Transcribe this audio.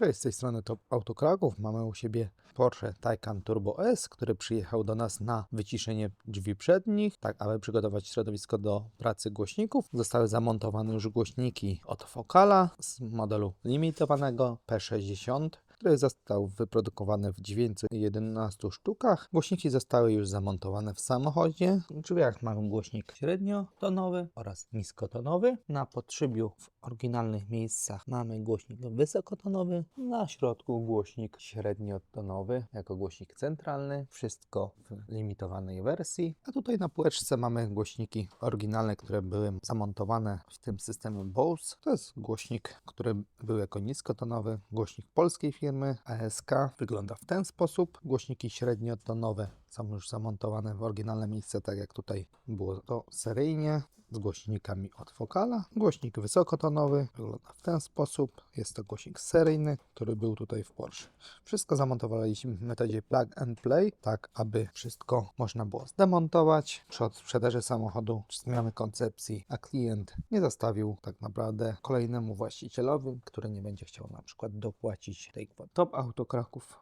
Cześć, z tej strony Top Auto Kraków. Mamy u siebie Porsche Taycan Turbo S, który przyjechał do nas na wyciszenie drzwi przednich, tak aby przygotować środowisko do pracy głośników. Zostały zamontowane już głośniki od Focala z modelu limitowanego P60 który został wyprodukowany w 911 sztukach. Głośniki zostały już zamontowane w samochodzie. W drzwiach mamy głośnik średniotonowy oraz niskotonowy. Na podszybiu w oryginalnych miejscach mamy głośnik wysokotonowy. Na środku głośnik średniotonowy jako głośnik centralny. Wszystko w limitowanej wersji. A tutaj na półeczce mamy głośniki oryginalne, które były zamontowane w tym systemie Bose. To jest głośnik, który był jako niskotonowy. Głośnik polskiej firmy ASK wygląda w ten sposób. Głośniki średniotonowe są już zamontowane w oryginalne miejsce, tak jak tutaj było to seryjnie, z głośnikami od Focala. Głośnik wysokotonowy wygląda w ten sposób. Jest to głośnik seryjny, który był tutaj w Porsche. Wszystko zamontowaliśmy w metodzie plug and play, tak aby wszystko można było zdemontować przy sprzedaży samochodu, czy zmiany koncepcji, a klient nie zostawił tak naprawdę kolejnemu właścicielowi, który nie będzie chciał na przykład dopłacić tej kwoty. Top Auto Kraków.